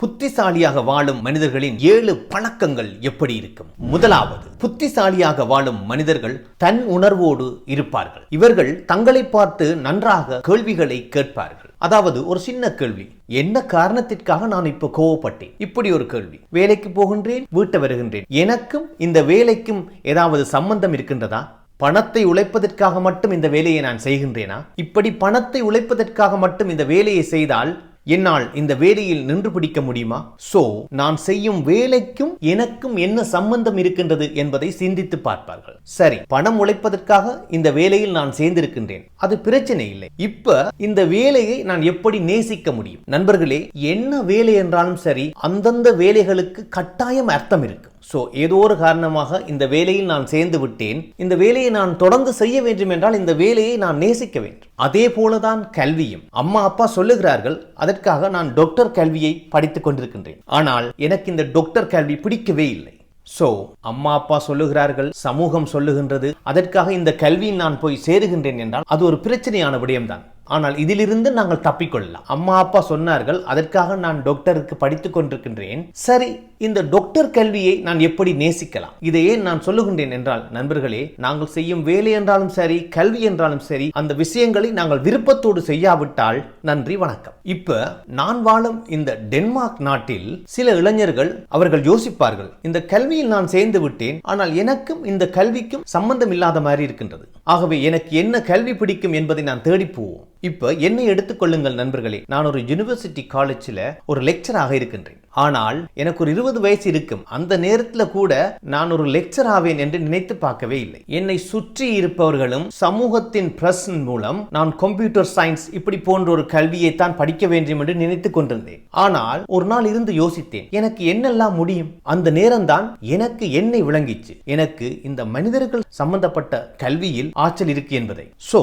புத்திசாலியாக வாழும் மனிதர்களின் ஏழு பழக்கங்கள் எப்படி இருக்கும்? முதலாவது புத்திசாலியாக வாழும் மனிதர்கள் தன் உணர்வோடு இருப்பார்கள். இவர்கள் தங்களை பார்த்து நன்றாக கேள்விகளை கேட்பார்கள். அதாவது ஒரு சின்ன கேள்வி என்ன காரணத்திற்காக நான் இப்ப கோவப்பட்டேன்? இப்படி ஒரு கேள்வி வேலைக்கு போகின்றேன் வீட்டை வருகின்றேன் எனக்கும் இந்த வேலைக்கும் ஏதாவது சம்பந்தம் இருக்கின்றதா? பணத்தை உழைப்பதற்காக மட்டும் இந்த வேலையை நான் செய்கின்றேனா? இப்படி பணத்தை உழைப்பதற்காக மட்டும் இந்த வேலையை செய்தால் என்னால் இந்த வேலையில் நின்று பிடிக்க முடியுமா? சோ நான் செய்யும் வேலைக்கும் எனக்கும் என்ன சம்பந்தம் இருக்கின்றது என்பதை சிந்தித்து பார்ப்பார்கள். சரி பணம் உழைப்பதற்காக இந்த வேலையில் நான் சேர்ந்திருக்கின்றேன். அது பிரச்சனை இல்லை. இப்ப இந்த வேலையை நான் எப்படி நேசிக்க முடியும்? நண்பர்களே என்ன வேலை என்றாலும் சரி அந்தந்த வேலைகளுக்கு கட்டாயம் அர்த்தம் இருக்கு. சோ ஏதோ ஒரு காரணமாக இந்த வேலையில் நான் சேர்ந்து விட்டேன். இந்த வேலையை நான் தொடர்ந்து செய்ய வேண்டும் என்றால் இந்த வேலையை நான் நேசிக்க வேண்டும். அதே போலதான் கல்வியும். அம்மா அப்பா சொல்லுகிறார்கள் அதற்காக நான் டாக்டர் கல்வியை படித்துக் கொண்டிருக்கின்றேன். ஆனால் எனக்கு இந்த டாக்டர் கல்வி பிடிக்கவே இல்லை. சோ அம்மா அப்பா சொல்லுகிறார்கள் சமூகம் சொல்லுகின்றது அதற்காக இந்த கல்வியில் நான் போய் சேருகின்றேன் என்றால் அது ஒரு பிரச்சனையான விடயம்தான். ஆனால் இதிலிருந்து நாங்கள் தப்பிக்கொள்ளலாம். அம்மா அப்பா சொன்னார்கள் அதற்காக நான் டாக்டருக்கு படித்துக் கொண்டிருக்கின்றேன். சரி இந்த டாக்டர் கல்வியை நான் எப்படி நேசிக்கலாம்? இதையே நான் சொல்லுகின்றேன் என்றால் நண்பர்களே நாங்கள் செய்யும் வேலை என்றாலும் சரி கல்வி என்றாலும் சரி அந்த விஷயங்களை நாங்கள் விருப்பத்தோடு செய்யாவிட்டால் நன்றி வணக்கம். இப்ப நான் வாழும் இந்த டென்மார்க் நாட்டில் சில இளைஞர்கள் அவர்கள் யோசிப்பார்கள் இந்த கல்வியில் நான் சேர்ந்து விட்டேன் ஆனால் எனக்கும் இந்த கல்விக்கும் சம்பந்தம் இல்லாத மாதிரி இருக்கின்றது. ஆகவே எனக்கு என்ன கல்வி பிடிக்கும் என்பதை நான் தேடி போவோம். இப்போ என்னை எடுத்துக்கொள்ளுங்கள் நண்பர்களே நான் ஒரு யூனிவர்சிட்டி காலேஜில் ஒரு லெக்சராக இருக்கின்றேன். ஆனால் எனக்கு ஒரு இருபது வயசு இருக்கும். அந்த நேரத்தில் கூட நான் ஒரு லெக்சர் ஆவேன் என்று நினைத்து பார்க்கவே இல்லை. என்னை சுற்றி இருப்பவர்களும் சமூகத்தின் பிரஸ் மூலம் நான் கம்ப்யூட்டர் சயின்ஸ் இப்படி போன்ற ஒரு கல்வியை தான் படிக்க வேண்டும் என்று நினைத்துக் கொண்டிருந்தேன். ஆனால் ஒரு நாள் இருந்து யோசித்தேன் எனக்கு என்னெல்லாம் முடியும்? அந்த நேரம்தான் எனக்கு என்னை விளங்கிச்சு. எனக்கு இந்த மனிதர்கள் சம்பந்தப்பட்ட கல்வியில் ஆற்றல் இருக்கு என்பதை. சோ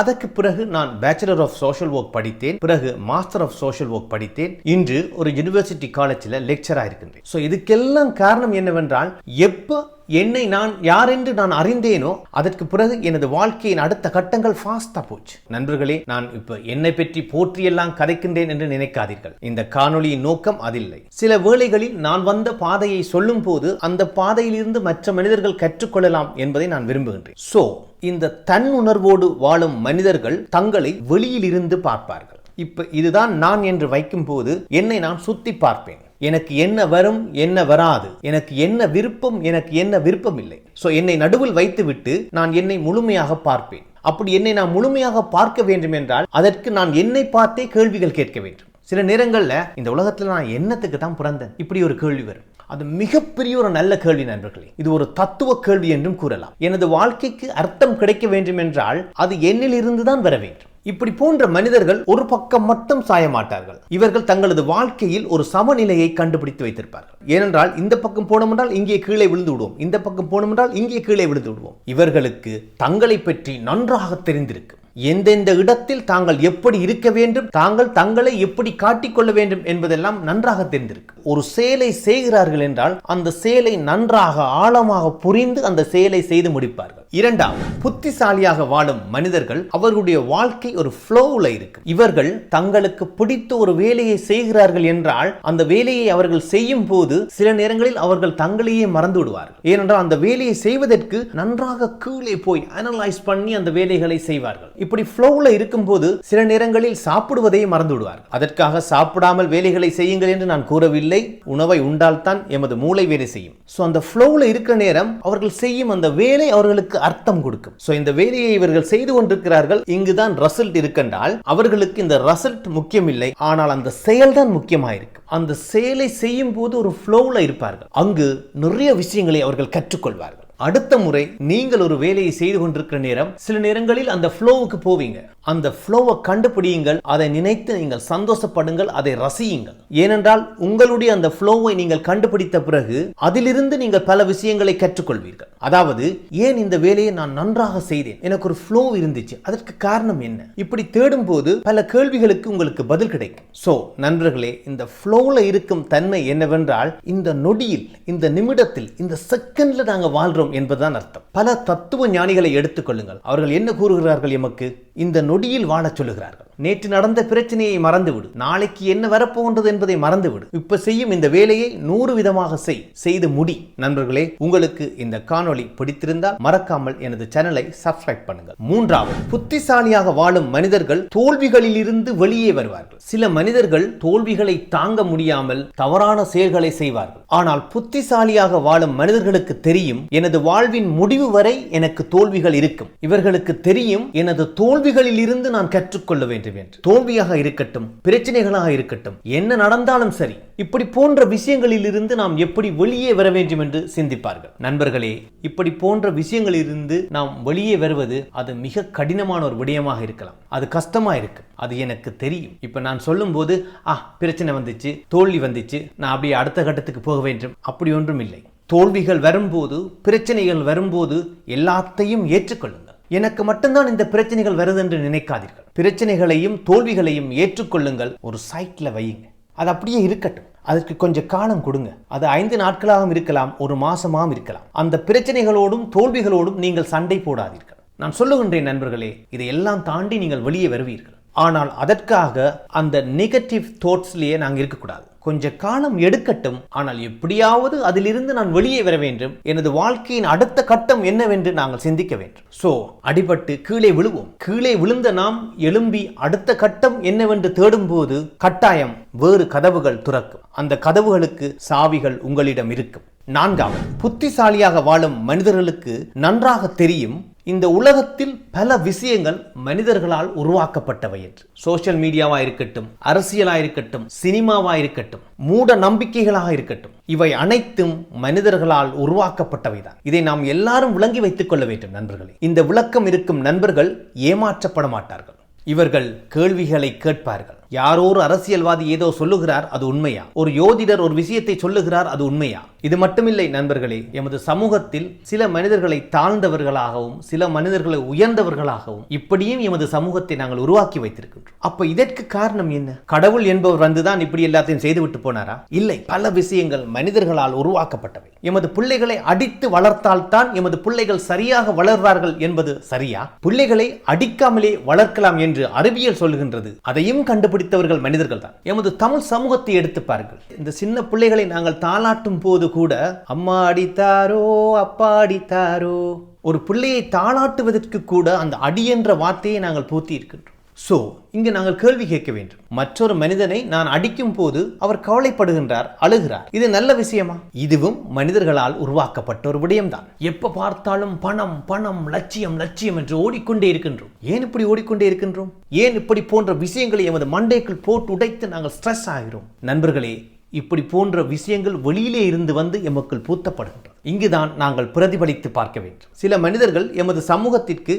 அதற்கு பிறகு நான் பேச்சுலர் ஆஃப் சோஷியல் ஒர்க் படித்தேன். பிறகு மாஸ்டர் ஆஃப் சோஷியல் ஒர்க் படித்தேன். இன்று ஒரு யூனிவர்சிட்டி காலேஜில் லெக்சராக இருக்கின்றேன் ஸோ இதுக்கெல்லாம் காரணம் என்னவென்றால் எப்போ என்னை நான் யாரென்று நான் அறிந்தேனோ அதற்கு பிறகு எனது வாழ்க்கையின் அடுத்த கட்டங்கள் ஃபாஸ்டா போச்சு. நண்பர்களே நான் இப்ப என்னை பற்றி போற்றியெல்லாம் கதைக்கின்றேன் என்று நினைக்காதீர்கள். இந்த காணொளியின் நோக்கம் அதில்லை. சில வேளைகளில் நான் வந்த பாதையை சொல்லும் போது அந்த பாதையிலிருந்து மற்ற மனிதர்கள் கற்றுக்கொள்ளலாம் என்பதை நான் விரும்புகின்றேன். சோ இந்த தன் உணர்வோடு வாழும் மனிதர்கள் தங்களை வெளியில் இருந்து பார்ப்பார்கள். இப்ப இதுதான் நான் என்று வைக்கும் போது என்னை நான் சுத்தி பார்ப்பேன். எனக்கு என்ன வரும் என்ன வராது. எனக்கு என்ன விருப்பம் எனக்கு என்ன விருப்பம் இல்லை ஸோ என்னை நடுவில் வைத்துவிட்டு நான் என்னை முழுமையாக பார்ப்பேன். அப்படி என்னை நான் முழுமையாக பார்க்க வேண்டும் என்றால் அதற்கு நான் என்னை பார்த்தே கேள்விகள் கேட்க வேண்டும். சில நேரங்களில் இந்த உலகத்தில் நான் என்னத்துக்கு தான் பிறந்தேன்? இப்படி ஒரு கேள்வி வரும். அது மிகப்பெரிய ஒரு நல்ல கேள்வி நண்பர்களே. இது ஒரு தத்துவ கேள்வி என்றும் கூறலாம். எனது வாழ்க்கைக்கு அர்த்தம் கிடைக்க வேண்டும் என்றால் அது என்னில் இருந்து தான் வர வேண்டும். இப்படி போன்ற மனிதர்கள் ஒரு பக்கம் மட்டும் சாய மாட்டார்கள். இவர்கள் தங்களது வாழ்க்கையில் ஒரு சமநிலையை கண்டுபிடித்து வைத்திருப்பார்கள். ஏனென்றால் இந்த பக்கம் போனோம் இங்கே கீழே விழுந்து விடுவோம். இந்த பக்கம் போனோம் இங்கே கீழே விழுந்து விடுவோம். இவர்களுக்கு தங்களை பற்றி நன்றாக தெரிந்திருக்கும். எந்தெந்த இடத்தில் தாங்கள் எப்படி இருக்க வேண்டும் தாங்கள் தங்களை எப்படி காட்டிக்கொள்ள வேண்டும் என்பதெல்லாம் நன்றாக தெரிந்திருக்கு. ஒரு செயலை செய்கிறார்கள் என்றால் அந்த செயலை நன்றாக ஆழமாக புரிந்து அந்த செயலை செய்து முடிப்பார்கள். இரண்டாவது புத்திசாலியாக வாழும் மனிதர்கள் அவர்களுடைய வாழ்க்கை ஒரு ஃப்ளோவில் இருக்கு. இவர்கள் தங்களுக்கு பிடித்த ஒரு வேலையை செய்கிறார்கள் என்றால் அந்த வேலையை அவர்கள் செய்யும் போது சில நேரங்களில் அவர்கள் தங்களையே மறந்து விடுவார்கள். ஏனென்றால் அந்த வேலையை செய்வதற்கு நன்றாக கீழே போய் அனலைஸ் பண்ணி அந்த வேலைகளை செய்வார்கள். இப்படி ஃப்ளோவில் இருக்கும்போது சில நேரங்களில் சாப்பிடுவதை மறந்து விடுவார் அதற்காக சாப்பிடாமல் வேலைகளை செய்யுங்கள் என்று நான் கூறவில்லை. உணவை உண்டால்தான் எமது மூளை வேலை செய்யும். ஸோ அந்த ஃப்ளோவில் இருக்கிற நேரம் அவர்கள் செய்யும் அந்த வேலை அவர்களுக்கு அர்த்தம் கொடுக்கும். ஸோ இந்த வேலையை இவர்கள் செய்து கொண்டிருக்கிறார்கள். இங்குதான் ரசல்ட் இருக்கின்றால் அவர்களுக்கு இந்த ரசல்ட் முக்கியமில்லை. ஆனால் அந்த செயல்தான் முக்கியமாயிருக்கு. அந்த செயலை செய்யும் போது ஒரு ஃப்ளோவில் இருப்பார்கள். அங்கு நிறைய விஷயங்களை அவர்கள் கற்றுக்கொள்வார்கள். அடுத்த முறை நீங்கள் ஒரு வேலையை செய்து கொண்டிருக்கிற நேரம் சில நேரங்களில் அந்த ஃப்ளோவுக்கு போவீங்க. அந்த ஃப்ளோவை கண்டுபிடியுங்கள் அதை நினைத்து நீங்கள் சந்தோஷப்படுங்கள் அதை ரசியுங்கள். ஏனென்றால் உங்களுடைய அந்த ஃப்ளோவை நீங்கள் கண்டுபிடித்த பிறகு அதிலிருந்து நீங்கள் பல விஷயங்களை கற்றுக்கொள்வீர்கள். அதாவது ஏன் இந்த வேலையை நான் நன்றாக செய்தேன்? எனக்கு ஒரு ஃப்ளோ இருந்துச்சு. அதற்கு காரணம் என்ன? இப்படி தேடும் போது பல கேள்விகளுக்கு உங்களுக்கு பதில் கிடைக்கும். சோ நண்பர்களே இந்த ஃப்ளோவில் இருக்கும் தன்மை என்னவென்றால் இந்த நொடியில் இந்த நிமிடத்தில் இந்த செகண்ட்ல நாங்கள் வாழ்றோம் என்பதுதான் அர்த்தம். பல தத்துவ ஞானிகளை எடுத்துக்கொள்ளுங்கள் அவர்கள் என்ன கூறுகிறார்கள் எமக்கு? இந்த நொடியில் வாழச் சொல்லுகிறார்கள். நேற்று நடந்த பிரச்சனையை மறந்துவிடு. நாளைக்கு என்ன வரப்போகின்றது என்பதை மறந்துவிடு. இப்ப செய்யும் இந்த வேலையை நூறு விதமாக செய். செய்து முடி. நண்பர்களே உங்களுக்கு இந்த காணொளி பிடித்திருந்தால் மறக்காமல் எனது சேனலை சப்ஸ்கிரைப் பண்ணுங்கள். மூன்றாவது புத்திசாலியாக வாழும் மனிதர்கள் தோல்விகளிலிருந்து வெளியே வருவார்கள். சில மனிதர்கள் தோல்விகளை தாங்க முடியாமல் தவறான செயல்களை செய்வார்கள். ஆனால் புத்திசாலியாக வாழும் மனிதர்களுக்கு தெரியும் எனது வாழ்வின் முடிவு வரை எனக்கு தோல்விகள் இருக்கும். இவர்களுக்கு தெரியும் எனது தோல்விகளில் இருந்து நான் கற்றுக்கொள்ள வேண்டும். என்று தோல்வியாக இருக்கட்டும் பிரச்சனைகளாக இருக்கட்டும் என்ன நடந்தாலும் சரி இப்படி போன்ற விஷயங்களில் இருந்து நாம் எப்படி வெளியே வர வேண்டும் என்று சிந்திப்பார்கள். நண்பர்களே இப்படி போன்ற விஷயங்களிலிருந்து நாம் வெளியே வருவது அது மிக கடினமான ஒரு விடயமாக இருக்கலாம். அது கஷ்டமா இருக்கு. அது எனக்கு தெரியும். இப்ப நான் சொல்லும்போது ஆ பிரச்சனை வந்துச்சு தோல்வி வந்துச்சு நான் அப்படியே அடுத்த கட்டத்துக்கு போக வேண்டும். அப்படி ஒன்றும் இல்லை. தோல்விகள் வரும்போது பிரச்சனைகள் வரும்போது எல்லாத்தையும் ஏற்றுக்கொள்ளுங்கள். எனக்கு மட்டும்தான் இந்த பிரச்சனைகள் வருது என்று நினைக்காதீர்கள். பிரச்சனைகளையும் தோல்விகளையும் ஏற்றுக்கொள்ளுங்கள். ஒரு சைட்டில் வையுங்க. அது அப்படியே இருக்கட்டும். அதற்கு கொஞ்சம் காலம் கொடுங்க. அது ஐந்து நாட்களாகவும் இருக்கலாம் ஒரு மாசமாகவும் இருக்கலாம். அந்த பிரச்சனைகளோடும் தோல்விகளோடும் நீங்கள் சண்டை போடாதீர்கள். நான் சொல்லுகின்றேன் நண்பர்களே இதையெல்லாம் தாண்டி நீங்கள் வெளியே வருவீர்கள். ஆனால் அதற்காக அந்த நெகட்டிவ் தோட்ஸ்லேயே நாங்கள் இருக்கக்கூடாது. கொஞ்ச காலம் எடுக்கட்டும் ஆனால் எப்படியாவது அதிலிருந்து நான் வெளியே வர வேண்டும். எனது வாழ்க்கையின் அடுத்த கட்டம் என்னவென்று நாங்கள் சிந்திக்க வேண்டும். சோ அடிபட்டு கீழே விழுவோம். கீழே விழுந்த நாம் எழும்பி அடுத்த கட்டம் என்னவென்று தேடும்போது கட்டாயம் வேறு கதவுகள் துறக்கும். அந்த கதவுகளுக்கு சாவிகள் உங்களிடம் இருக்கும். நான்காவது புத்திசாலியாக வாழும் மனிதர்களுக்கு நன்றாக தெரியும் இந்த உலகத்தில் பல விஷயங்கள் மனிதர்களால் உருவாக்கப்பட்டவை என்று. சோசியல் மீடியாவா இருக்கட்டும் அரசியலா இருக்கட்டும் சினிமாவா இருக்கட்டும் மூட நம்பிக்கைகளாக இருக்கட்டும் இவை அனைத்தும் மனிதர்களால் உருவாக்கப்பட்டவைதான் இதை நாம் எல்லாரும் விளங்கி வைத்துக் கொள்ள வேண்டும் நண்பர்களே. இந்த விளக்கம் இருக்கும் நண்பர்கள் ஏமாற்றப்பட மாட்டார்கள். இவர்கள் கேள்விகளை கேட்பார்கள். யாரோ ஒரு அரசியல்வாதி ஏதோ சொல்லுகிறார் அது உண்மையா? ஒரு யோதிடர் ஒரு விஷயத்தை சொல்லுகிறார் அது உண்மையா? இது மட்டுமில்லை நண்பர்களே எமது சமூகத்தில் சில மனிதர்களை தாழ்ந்தவர்களாகவும் சில மனிதர்களை உயர்ந்தவர்களாகவும் இப்படியும் எமது சமூகத்தை நாங்கள் உருவாக்கி வைத்திருக்கின்றோம். அப்ப இதற்கு காரணம் என்ன? கடவுள் என்பவர் வந்துதான் இப்படி எல்லாத்தையும் செய்துவிட்டு போனாரா? இல்லை பல விஷயங்கள் மனிதர்களால் உருவாக்கப்பட்டவை. எமது பிள்ளைகளை அடித்து வளர்த்தால்தான் எமது பிள்ளைகள் சரியாக வளர்வார்கள் என்பது சரியா? பிள்ளைகளை அடிக்காமலே வளர்க்கலாம் என்று அறிவியல் சொல்லுகின்றது. அதையும் கண்டுபிடித்தவர்கள் மனிதர்கள் தான் எமது தமிழ் சமூகத்தை எடுத்து பாருங்கள். இந்த சின்ன பிள்ளைகளை நாங்கள் தாளாட்டும் போது கூட அம்மா அடித்தாரோ அப்பா அடித்தாரோ? ஒரு பிள்ளையை தாளாட்டுவதற்கு கூட அந்த அடி என்ற வார்த்தையை நாங்கள் போத்தி இருக்கின்றோம் சோ இங்கு நாங்கள் கேள்வி கேட்க வேண்டும். மற்றொரு மனிதனை நான் அடிக்கும் போது அவர் கவலைப்படுகின்றார் அழுகிறார். இது நல்ல விஷயமா? இதுவும் மனிதர்களால் உருவாக்கப்பட்ட ஒரு விடயம்தான். எப்ப பார்த்தாலும் பணம் பணம் லட்சியம் லட்சியம் என்று ஓடிக்கொண்டே இருக்கின்றோம். ஏன் இப்படி ஓடிக்கொண்டே இருக்கின்றோம்? ஏன் இப்படி போன்ற விஷயங்களை எமது மண்டைக்குள் போட்டு உடைத்து நாங்கள் ஸ்ட்ரெஸ் ஆகிறோம்? நண்பர்களே இப்படி போன்ற விஷயங்கள் வெளியிலே இருந்து வந்து எமக்குள் பூத்தப்படுகின்றது இங்குதான் நாங்கள் பிரதிபலித்து பார்க்க வேண்டும். சில மனிதர்கள் எமது சமூகத்திற்கு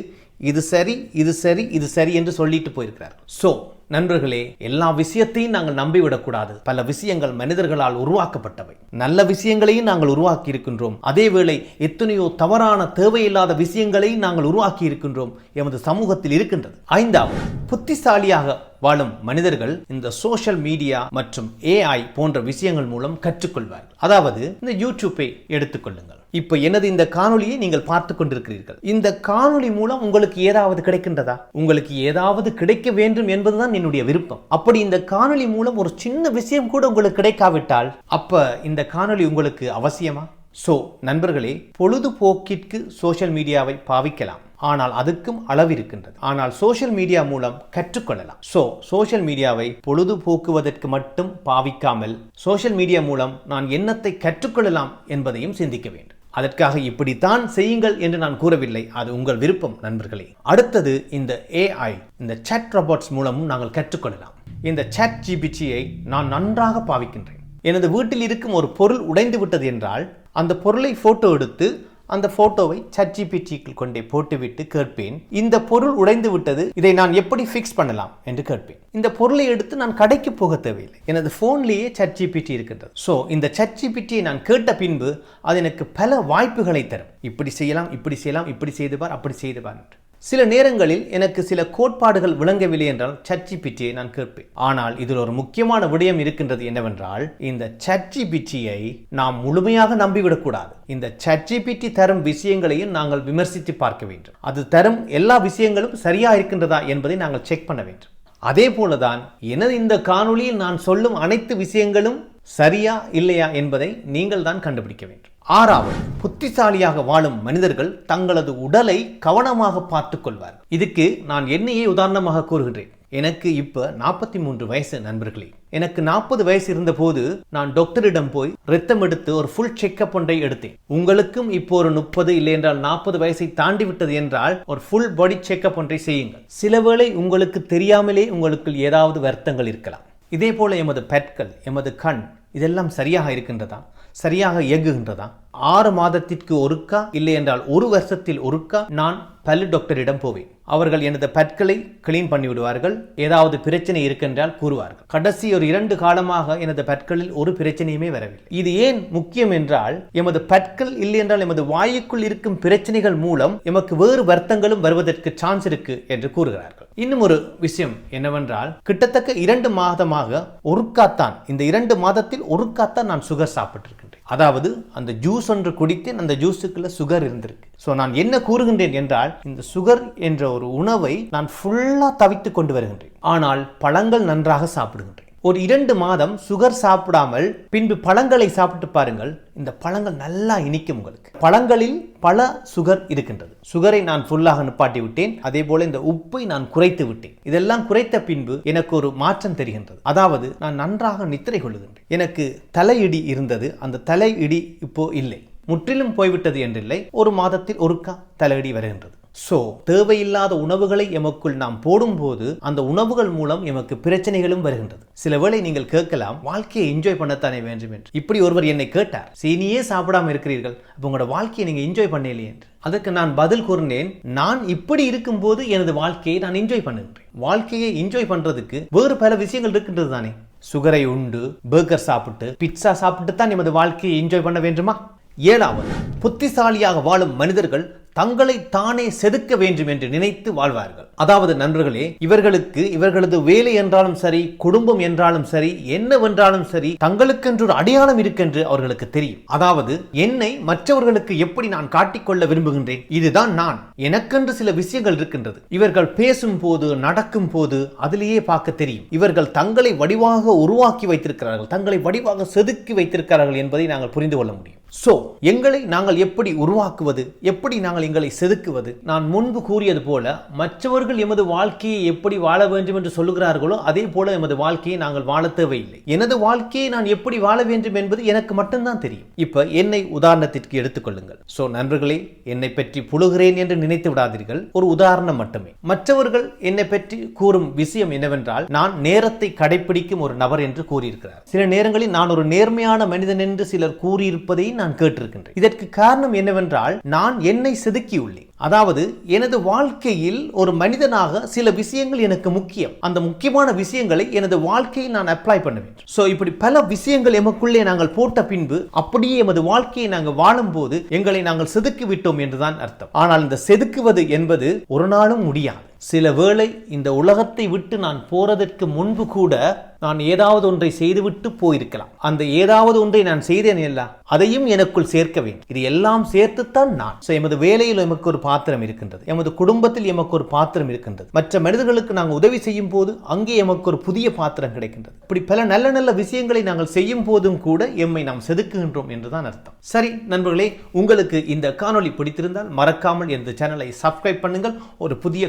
இது சரி இது சரி இது சரி என்று சொல்லிட்டு போயிருக்கிறார்கள். ஸோ நண்பர்களே எல்லா விஷயத்தையும் நாங்கள் நம்பிவிடக்கூடாது. பல விஷயங்கள் மனிதர்களால் உருவாக்கப்பட்டவை. நல்ல விஷயங்களையும் நாங்கள் உருவாக்கி இருக்கின்றோம் அதேவேளை எத்தனையோ தவறான தேவையில்லாத விஷயங்களையும் நாங்கள் உருவாக்கி இருக்கின்றோம் எமது சமூகத்தில் இருக்கின்றது. ஐந்தாவது புத்திசாலியாக வாழும் மனிதர்கள் இந்த சோஷியல் மீடியா மற்றும் ஏஐ போன்ற விஷயங்கள் மூலம் கற்றுக்கொள்வார்கள். அதாவது இந்த யூடியூப்பை எடுத்துக்கொள்ளுங்கள் இப்ப எனது இந்த காணொலியை நீங்கள் பார்த்து கொண்டிருக்கிறீர்கள். இந்த காணொலி மூலம் உங்களுக்கு ஏதாவது கிடைக்கின்றதா? உங்களுக்கு ஏதாவது கிடைக்க வேண்டும் என்பதுதான் என்னுடைய விருப்பம். அப்படி இந்த காணொலி மூலம் ஒரு சின்ன விஷயம் கூட உங்களுக்கு கிடைக்காவிட்டால் அப்ப இந்த காணொளி உங்களுக்கு அவசியமா? சோ நண்பர்களே பொழுதுபோக்கிற்கு சோஷியல் மீடியாவை பாவிக்கலாம். ஆனால் அதுக்கும் அளவு இருக்கின்றது ஆனால் சோஷியல் மீடியா மூலம் கற்றுக்கொள்ளலாம். ஸோ சோஷியல் மீடியாவை பொழுது போக்குவதற்கு மட்டும் பாவிக்காமல் சோஷியல் மீடியா மூலம் நான் என்னத்தை கற்றுக்கொள்ளலாம் என்பதையும் சிந்திக்க வேண்டும். அதற்காக இப்படித்தான் செய்யுங்கள் என்று நான் கூறவில்லை. அது உங்கள் விருப்பம் நண்பர்களே. அடுத்தது இந்த ஏஐ இந்த chat ரோபோட்ஸ் மூலமும் நாங்கள் கற்றுக்கொள்ளலாம். இந்த chat ஜிபிடியை நான் நன்றாக பாவிக்கின்றேன். எனது வீட்டில் இருக்கும் ஒரு பொருள் உடைந்து விட்டது என்றால் அந்த பொருளை போட்டோ எடுத்து அந்த போட்டோவை சட்ஜிபிடிக்குள் கொண்டே போட்டுவிட்டு கேட்பேன். இந்த பொருள் உடைந்து விட்டது இதை நான் எப்படி ஃபிக்ஸ் பண்ணலாம் என்று கேட்பேன். இந்த பொருளை எடுத்து நான் கடைக்கு போக தேவையில்லை. எனது போன்லேயே சட்ஜிபிடி இருக்கின்றது. ஸோ இந்த சட்ஜிபிடியை நான் கேட்ட பின்பு அது எனக்கு பல வாய்ப்புகளை தரும். இப்படி செய்யலாம் இப்படி செய்யலாம் இப்படி செய்து பார் அப்படி செய்து பார் என்று. சில நேரங்களில் எனக்கு சில கோட்பாடுகள் விளங்கவில்லை என்றால் சட்ஜிபிட்டியை நான் கேட்பேன். ஆனால் இதில் ஒரு முக்கியமான விடயம் இருக்கின்றது என்னவென்றால் இந்த சட்ஜிபிட்டியை நாம் முழுமையாக நம்பிவிடக்கூடாது. இந்த சட்ஜிபிட்டி தரும் விஷயங்களையும் நாங்கள் விமர்சித்து பார்க்க வேண்டும். அது தரும் எல்லா விஷயங்களும் சரியா இருக்கின்றதா என்பதை நாங்கள் செக் பண்ண வேண்டும். அதே போலதான் எனது இந்த காணொளியில் நான் சொல்லும் அனைத்து விஷயங்களும் சரியா இல்லையா என்பதை நீங்கள் தான் கண்டுபிடிக்க வேண்டும். ஆறாவது புத்திசாலியாக வாழும் மனிதர்கள் தங்களது உடலை கவனமாக பார்த்து கொள்வார்கள். இதுக்கு நான் என்னையே உதாரணமாக கூறுகின்றேன். எனக்கு இப்ப நாற்பத்தி மூன்று வயசு நண்பர்களே. எனக்கு நாற்பது வயசு இருந்தபோது நான் டாக்டரிடம் போய் ரத்தம் எடுத்து ஒரு ஃபுல் செக்அப் ஒன்றை எடுத்தேன். உங்களுக்கும் இப்போ ஒரு முப்பது இல்லை என்றால் நாற்பது வயசை தாண்டி விட்டது என்றால் ஒரு ஃபுல் பாடி செக்அப் ஒன்றை செய்யுங்கள். சிலவேளை உங்களுக்கு தெரியாமலே உங்களுக்குள் ஏதாவது வருத்தங்கள் இருக்கலாம். இதே போல் எமது பெற்கள் எமது கண் இதெல்லாம் சரியாக இருக்கின்றதா? சரியாக இயங்குகின்றதா? ஆறு மாதத்திற்கு ஒருக்கா இல்லை என்றால் ஒரு வருஷத்தில் ஒருக்கா நான் பல்லு டாக்டரிடம் போவேன். அவர்கள் எனது பற்களை கிளீன் பண்ணி விடுவார்கள் ஏதாவது பிரச்சனை இருக்கின்றால் கூறுவார்கள். கடைசி ஒரு இரண்டு காலமாக எனது பற்களில் ஒரு பிரச்சனையுமே வரவில்லை. இது ஏன் முக்கியம் என்றால் எமது பற்கள் இல்லை என்றால் எமது வாயுக்குள் இருக்கும் பிரச்சனைகள் மூலம் எமக்கு வேறு வருத்தங்களும் வருவதற்கு சான்ஸ் இருக்கு என்று கூறுகிறார்கள். இன்னும் ஒரு விஷயம் என்னவென்றால் கிட்டத்தட்ட இரண்டு மாதமாக ஒருக்காத்தான் இந்த இரண்டு மாதத்தில் ஒருக்காத்தான் நான் சுகர் சாப்பிட்டிருக்கேன் அதாவது அந்த ஜூஸ் ஒன்று குடித்தேன் அந்த ஜூஸுக்குள்ள சுகர் இருந்திருக்கு. ஸோ நான் என்ன கூறுகின்றேன் என்றால் இந்த சுகர் என்ற ஒரு உணவை நான் ஃபுல்லாக தவித்து கொண்டு வருகின்றேன். ஆனால் பழங்கள் நன்றாக சாப்பிடுகின்றேன். ஒரு இரண்டு மாதம் சுகர் சாப்பிடாமல் பின்பு பழங்களை சாப்பிட்டு பாருங்கள். இந்த பழங்கள் நல்லா இனிக்கும் உங்களுக்கு. பழங்களில் பல சுகர் இருக்கின்றது. சுகரை நான் ஃபுல்லாக நிப்பாட்டி விட்டேன். அதே போல இந்த உப்பை நான் குறைத்து விட்டேன். இதெல்லாம் குறைத்த பின்பு எனக்கு ஒரு மாற்றம் தெரிகின்றது. அதாவது நான் நன்றாக நித்திரை கொள்ளுகின்றேன். எனக்கு தலையிடி இருந்தது. அந்த தலையிடி இப்போ இல்லை. முற்றிலும் போய்விட்டது என்றில்லை. ஒரு மாதத்தில் ஒருக்கா தலையிடி வருகின்றது. ஸோ தேவையில்லாத உணவுகளை எமக்குள் நாம் போடும்போது அந்த உணவுகள் மூலம் எமக்கு பிரச்சனைகளும் வருகின்றது. சில வேளை நீங்கள் கேட்கலாம் வாழ்க்கையை என்ஜாய் பண்ணத்தானே வேண்டும்? என்று. இப்படி ஒருவர் என்னை கேட்டார். சீனியே சாப்பிடாம இருக்கிறீர்கள். அப்போ உங்களோட வாழ்க்கையை நீங்கள் என்ஜாய் பண்ணலையே? என்று. அதற்கு நான் பதில் கூறினேன் நான் இப்படி இருக்கும்போது எனது வாழ்க்கையை நான் என்ஜாய் பண்ணுகின்றேன். வாழ்க்கையை என்ஜாய் பண்ணுறதுக்கு வேறு பல விஷயங்கள் இருக்கின்றது தானே? சுகரை உண்டு பர்கர் சாப்பிட்டு பிட்சா சாப்பிட்டு தான் எமது வாழ்க்கையை என்ஜாய் பண்ண வேண்டுமா? ஏழாவது புத்திசாலியாக வாழும் மனிதர்கள் தங்களை தானே செதுக்க வேண்டும் என்று நினைத்து வாழ்வார்கள். அதாவது நண்பர்களே இவர்களுக்கு இவர்களது வேலை என்றாலும் சரி குடும்பம் என்றாலும் சரி என்னவென்றாலும் சரி தங்களுக்கென்று ஒரு அடையாளம் இருக்கென்று அவர்களுக்கு தெரியும். அதாவது என்னை மற்றவர்களுக்கு எப்படி நான் காட்டிக்கொள்ள விரும்புகின்றேன்? இதுதான் நான். எனக்கென்று சில விஷயங்கள் இருக்கின்றது. இவர்கள் பேசும் போது நடக்கும் போது அதிலேயே பார்க்க தெரியும். இவர்கள் தங்களை வடிவாக உருவாக்கி வைத்திருக்கிறார்கள் தங்களை வடிவாக செதுக்கி வைத்திருக்கிறார்கள் என்பதை நாங்கள் புரிந்து கொள்ள முடியும். சோ எங்களை நாங்கள் எப்படி உருவாக்குவது எப்படி நாங்கள் எங்களை செதுக்குவது? நான் முன்பு கூறியது போல மற்றவர்கள் எமது வாழ்க்கையை எப்படி வாழ வேண்டும் என்று சொல்லுகிறார்களோ அதே போல எமது வாழ்க்கையை நாங்கள் வாழ தேவையில்லை. எனது வாழ்க்கையை நான் எப்படி வாழ வேண்டும் என்பது எனக்கு மட்டும்தான் தெரியும். இப்ப என்னை உதாரணத்திற்கு எடுத்துக்கொள்ளுங்கள் சோ நண்பர்களே என்னை பற்றி புழுகிறேன் என்று நினைத்து விடாதீர்கள். ஒரு உதாரணம் மட்டுமே. மற்றவர்கள் என்னை பற்றி கூறும் விஷயம் என்னவென்றால் நான் நேரத்தை கடைபிடிக்கும் ஒரு நபர் என்று கூறியிருக்கிறார். சில நேரங்களில் நான் ஒரு நேர்மையான மனிதன் என்று சிலர் கூறியிருப்பதை நான் கேட்டிருக்கின்றேன். இதற்கு காரணம் என்னவென்றால் நான் என்னை செதுக்கியுள்ளேன். அதாவது எனது வாழ்க்கையில் ஒரு மனிதனாக சில விஷயங்கள் எனக்கு முக்கியம். அந்த முக்கியமான விஷயங்களை எனது வாழ்க்கையில் நான் அப்ளை பண்ண வேண்டும். இப்படி பல விஷயங்கள் எமக்குள்ளே நாங்கள் போட்ட பின்பு அப்படியே எமது வாழ்க்கையை நாங்கள் வாழும்போது எங்களை நாங்கள் செதுக்கி விட்டோம் என்றுதான் அர்த்தம். ஆனால் இந்த செதுக்குவது என்பது ஒரு நாளும் முடியாது. சில வேளை இந்த உலகத்தை விட்டு நான் போறதற்கு முன்பு கூட நான் ஏதாவது ஒன்றை செய்துவிட்டு போயிருக்கலாம். அந்த ஏதாவது ஒன்றை நான் செய்தேன் இல்ல அதையும் எனக்குள் சேர்க்க வேண்டும். இது எல்லாம் சேர்த்துத்தான் நான். So, எமது வேலையில் எமக்கு ஒரு பாத்திரம் இருக்கின்றது. எமது குடும்பத்தில் எமக்கு ஒரு பாத்திரம் இருக்கின்றது. மற்ற மனிதர்களுக்கு நாங்கள் உதவி செய்யும் போது அங்கே எமக்கு ஒரு புதிய பாத்திரம் கிடைக்கின்றது. இப்படி பல நல்ல நல்ல விஷயங்களை நாங்கள் செய்யும் போதும் கூட எம்மை நாம் செதுக்குகின்றோம் என்றுதான் அர்த்தம். சரி நண்பர்களே உங்களுக்கு இந்த காணொளி பிடித்திருந்தால் மறக்காமல் இந்த சேனலை சப்ஸ்கிரைப் பண்ணுங்கள். ஒரு புதிய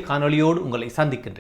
காணொளியோடு உங்களை சந்திக்கின்றேன்.